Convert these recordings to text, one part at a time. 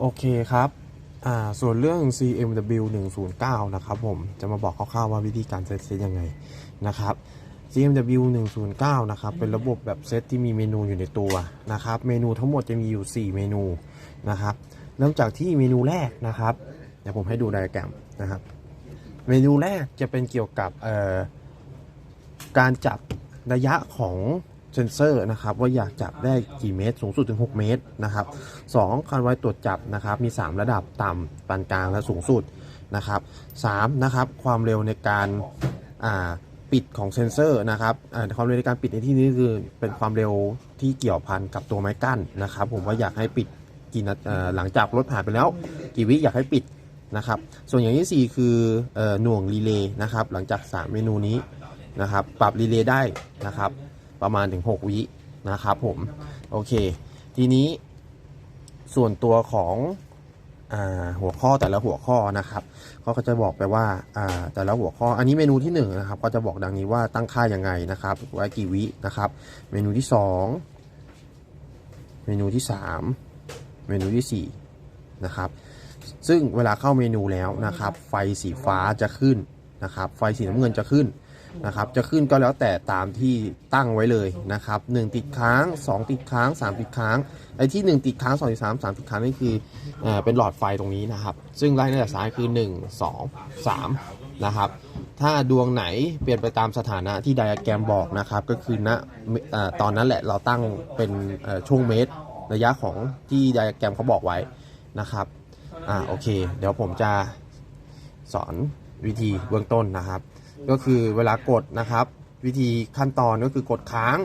โอเคครับ ส่วนเรื่อง CMW 109นะครับผม จะมาบอกคร่าวๆว่าวิธีการเซตเซตยังไงนะครับ CMW 109นะครับ เป็นระบบแบบเซตที่มีเมนูอยู่ในตัวนะครับ เมนูทั้งหมดจะมีอยู่ 4 เมนูนะครับ เริ่มจากที่เมนูแรกนะครับ เดี๋ยวผมให้ดูไดอะแกรมนะครับ เมนูแรกจะเป็นเกี่ยวกับการจับระยะของ เซนเซอร์นะครับว่าอยากจับได้กี่เมตร สูงสุดถึง 6 เมตรนะครับสองคันไว้ตรวจจับนะครับมี 3 ระดับต่ำปานกลางและสูงสุดนะครับสามนะครับความเร็วในการปิดของเซนเซอร์นะครับความเร็วในการปิดในที่นี้คือเป็นความเร็วที่เกี่ยวพันกับตัวไม้กั้นนะครับผมว่าอยากให้ปิดกี่นาหลังจากรถผ่านไปแล้วกี่วิอยากให้ปิดนะครับส่วนอย่างที่ 4 คืออหน่วงรีเลย์นะครับหลังจาก 3 เมนูนี้นะครับปรับรีเลย์ได้นะครับ ประมาณถึง 6 วินะครับผม โอเค ทีนี้ส่วนตัวของอหัวข้อแต่ละหัวข้อนะครับเขาก็จะบอกไปว่าแต่ละหัวข้ออันนี้เมนูที่1นงนะครับก็จะบอกดังนี้ว่าตั้งค่ายังไงนะครับ ไว้กี่วินะครับ เมนูที่ 2 เมนูที่ 3 เมนูที่4นะครับซึ่งเวลาเข้าเมนูแล้วนะครับ ไฟสีฟ้าจะขึ้นนะครับ ไฟสีน้ำเงินจะขึ้น นะครับจะขึ้นก็แล้วแต่ตามที่ตั้งไว้เลยนะครับ1ติดค้าง 2 ติดค้าง 3 ติดค้างไอ้ที่ 1 ติดค้าง2ติด3 3 ติดค้างนี่คือเออเป็นหลอดไฟตรงนี้นะครับ ซึ่งไล่ตั้งแต่ซ้ายคือ 1 2 3นะครับถ้าดวงไหนเปลี่ยนไปตามสถานะที่ไดอะแกรมบอกนะครับก็คือณเออตอนนั้นแหละเราตั้งเป็นช่วงเมตร ระยะของที่ไดอะแกรมเขาบอกไว้นะครับอ่าโอเค เดี๋ยวผมจะสอน วิธีเบื้องต้นนะครับ ก็คือเวลากดนะครับ วิธีขั้นตอนก็คือกดค้าง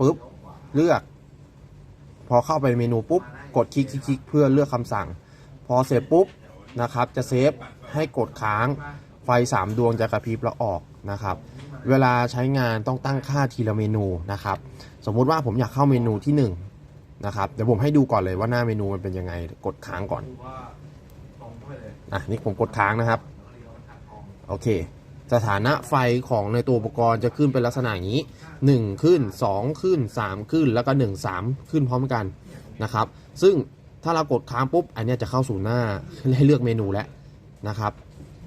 ปุ๊บเลือก พอเข้าไปเมนูปุ๊บกดคลิกคลิกเพื่อเลือกคำสั่ง พอเสร็จปุ๊บนะครับ จะเซฟให้กดค้างไฟ 3 ดวงจะกระพริบแล้วออกนะครับ เวลาใช้งานต้องตั้งค่าทีละเมนูนะครับ สมมุติว่าผมอยากเข้าเมนูที่ 1 นะครับเดี๋ยวผมให้ดูก่อนเลยว่าหน้าเมนูมันเป็นยังไงกดค้างก่อนอะนี่ผมกดค้างนะครับ โอเค สถานะไฟของในตัวอุปกรณ์จะขึ้นเป็นลักษณะอย่างนี้ 1 ขึ้น 2 ขึ้น 3 ขึ้น แล้วก็ 1 3 ขึ้นพร้อมกันนะครับ ซึ่งถ้าเรากดค้างปุ๊บ อันนี้จะเข้าสู่หน้าให้เลือกเมนูแล้วนะครับ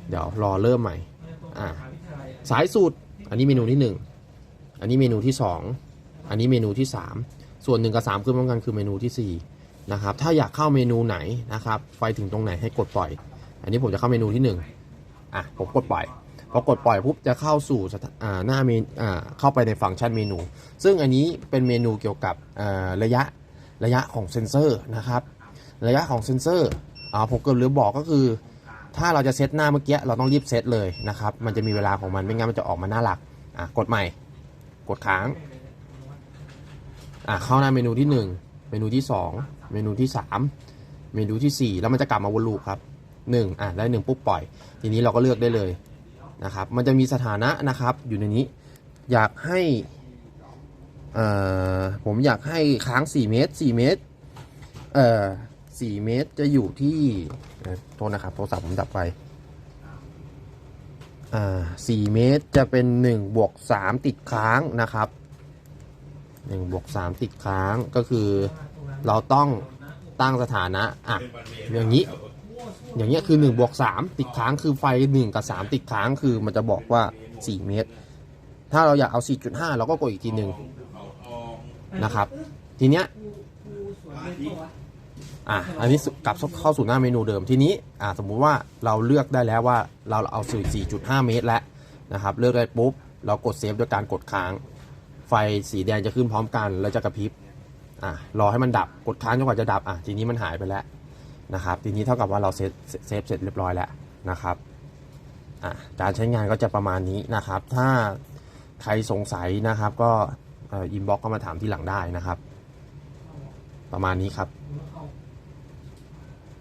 เดี๋ยวรอเริ่มใหม่อ่าสายสุด อันนี้เมนูที่ 1 อันนี้เมนูที่ 2 อันนี้เมนูที่ 3 ส่วน 1 กับ 3 ขึ้นพร้อมกันคือเมนูที่ 4 นะครับ ถ้าอยากเข้าเมนูไหนนะครับ ไฟถึงตรงไหนให้กดปล่อย อันนี้ผมจะเข้าเมนูที่ 1 อะผมกดปล่อยพอกดปล่อยปุ๊บจะเข้าสู่หน้าเมนเข้าไปในฟังก์ชันเมนู ซึ่งอันนี้เป็นเมนูเกี่ยวกับระยะระยะของเซนเซอร์นะครับ ระยะของเซนเซอร์อผมเกิดลืมบอกก็คือ ถ้าเราจะเซตหน้าเมื่อกี้เราต้องรีบเซตเลยนะครับ มันจะมีเวลาของมันไม่งั้นมันจะออกมาหน้าหลักอะกดใหม่ กดค้างอะเข้าหน้าเมนูที่ 1 เมนูที่ 2 เมนูที่ 3 เมนูทีสี่4 แล้วมันจะกลับมาวนลูปครับ 1อะได้1ปุ๊บปล่อย ทีนี้เราก็เลือกได้เลยนะครับ มันจะมีสถานะนะครับอยู่ในนี้ อยากให้เอ่อผมอยากให้ค้าง 4 เมตร 4 เมตรเอ่อ4เมตรจะอยู่ที่โทษนะครับโทรศัพท์ผมดับไปอ่า4เมตรจะเป็น1บวก3ติดค้างนะครับ1บวก3ติดค้างก็คือเราต้องตั้งสถานะอะอย่างนี้ อย่างเงี้ยคือ1บวก3ติดค้างคือไฟ 1 กับ 3 ติดค้างคือมันจะบอกว่า 4 เมตร ถ้าเราอยากเอา 4.5 เราก็กดอีกทีหนึ่งนะครับ ทีเนี้ยอะอันนี้กลับเข้าสู่หน้าเมนูเดิมทีนี้อะสมมุติว่าเราเลือกได้แล้วว่าเราเอาสื่อ4.5 เมตรแล้วนะครับ เลือกได้ปุ๊บ เรากดเซฟด้วยการกดค้าง ไฟสีแดงจะขึ้นพร้อมกันแล้วจะกระพริบอะรอให้มันดับกดค้างจนกว่าจะดับอะทีนี้มันหายไปแล้ว นะครับทีนี้เท่ากับว่าเราเซฟเซฟเสร็จเรียบร้อยแล้วนะครับการใช้งานก็จะประมาณนี้นะครับ ถ้าใครสงสัยนะครับก็อินบ็อกเข้ามาถามที่หลังได้นะครับ ประมาณนี้ครับ